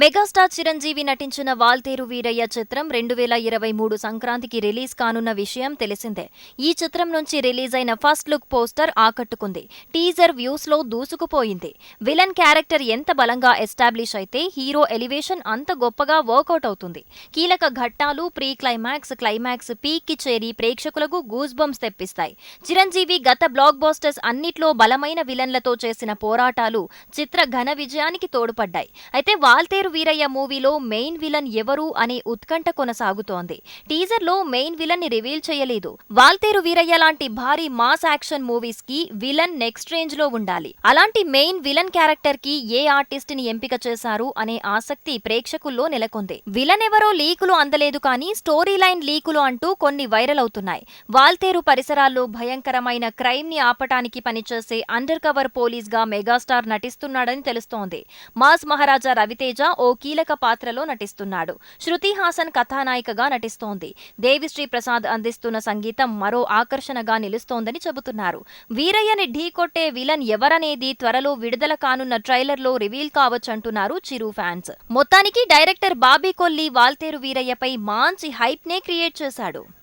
Megastar Chiranjeevi నటించిన వాల్తేరు వీరయ్య చిత్రం రెండు వేల ఇరవై మూడు సంక్రాంతికి రిలీజ్ కానున్న విషయం తెలిసిందే. ఈ చిత్రం నుంచి రిలీజ్ అయిన ఫస్ట్ లుక్ పోస్టర్ ఆకట్టుకుంది. టీజర్ వ్యూస్లో దూసుకుపోయింది. విలన్ క్యారెక్టర్ ఎంత బలంగా ఎస్టాబ్లిష్ అయితే హీరో ఎలివేషన్ అంత గొప్పగా వర్కౌట్ అవుతుంది. కీలక ఘట్టాలు ప్రీ క్లైమాక్స్ క్లైమాక్స్ పీక్కి చేరి ప్రేక్షకులకు గూస్ బంప్స్ తెప్పిస్తాయి. చిరంజీవి గత బ్లాక్ బాస్టర్స్ అన్నిట్లో బలమైన విలన్లతో చేసిన పోరాటాలు చిత్ర ఘన విజయానికి తోడ్పడ్డాయి. అయితే వాల్తేరు వీరయ్య మూవీలో మెయిన్ విలన్ ఎవరు అనే ఉత్కంఠ కొనసాగుతోంది. టీజర్లో మెయిన్ విలన్ని రివీల్ చేయలేదు. వాల్తేరు వీరయ్య లాంటి భారీ మాస్ యాక్షన్ మూవీస్కి విలన్ నెక్స్ట్ రేంజ్లో ఉండాలి. అలాంటి మెయిన్ విలన్ క్యారెక్టర్కి ఏ ఆర్టిస్ట్ని ఎంపిక చేశారు అనే ఆసక్తి ప్రేక్షకుల్లో నెలకొంది. విలన్ ఎవరో లీకులు అందలేదు కానీ స్టోరీ లైన్ లీకులు అంటూ కొన్ని వైరల్ అవుతున్నాయి. వాల్తేరు పరిసరాల్లో భయంకరమైన క్రైమ్ని ఆపటానికి పనిచేసే అండర్ కవర్ పోలీస్గా మెగాస్టార్ నటిస్తున్నాడని తెలుస్తోంది. మాస్ మహారాజా రవితేజ ఓ కీలక పాత్రలో నటిస్తున్నాడు. శృతి హాసన్ కథానాయికగా నటిస్తోంది. దేవిశ్రీ ప్రసాద్ అందిస్తున్న సంగీతం మరో ఆకర్షణగా నిలుస్తోందని చెబుతున్నారు. వీరయ్యని ఢీకొట్టే విలన్ ఎవరనేది త్వరలో విడుదల కానున్న ట్రైలర్లో రివీల్ కావచ్చంటున్నారు చిరు ఫ్యాన్స్. మొత్తానికి డైరెక్టర్ బాబీ కొల్లి వాల్తేరు వీరయ్యపై మంచి హైప్ నే క్రియేట్ చేశాడు.